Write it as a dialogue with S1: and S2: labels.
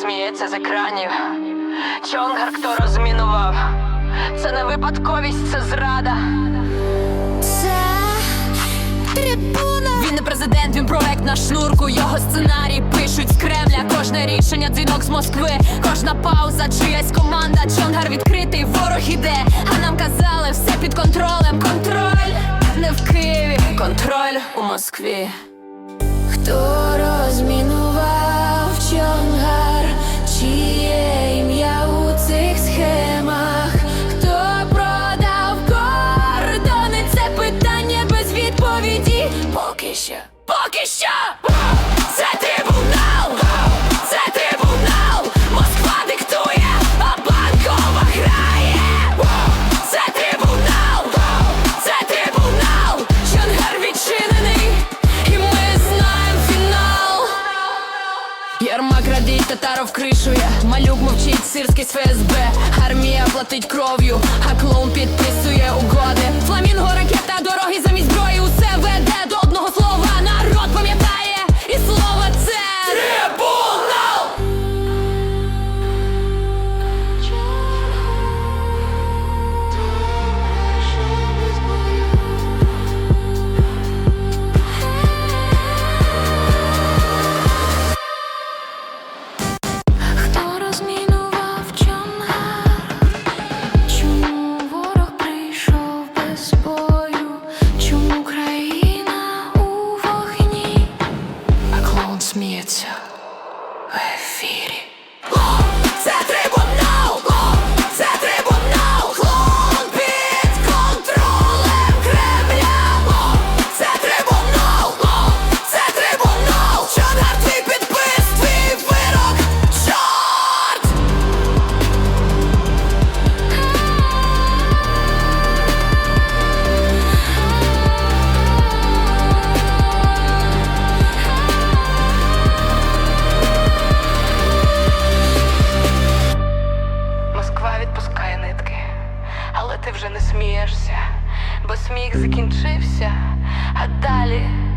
S1: сміється з екранів. Чонгар хто розмінував. Це не випадковість, це зрада.
S2: Це трибуна.
S1: Він не президент, він проект на шнурку. Його сценарій пишуть з Кремля. Кожне рішення дзвінок з Москви. Кожна пауза, чиясь команда. Чонгар відкритий, ворог іде. А нам казали, все під контролем. Контроль не в Києві, контроль у Москві.
S2: Хто Поки що!
S1: Це трибунал, це трибунал, Москва диктує, а банкова грає. Це трибунал, це трибунал, Чонгар відчинений, і ми знаємо фінал. Ярмак радій, татаров кришує, малюк мовчить, сирський з ФСБ, армія платить кров'ю, а клоун підписує смієшся, бо сміх закінчився, а далі.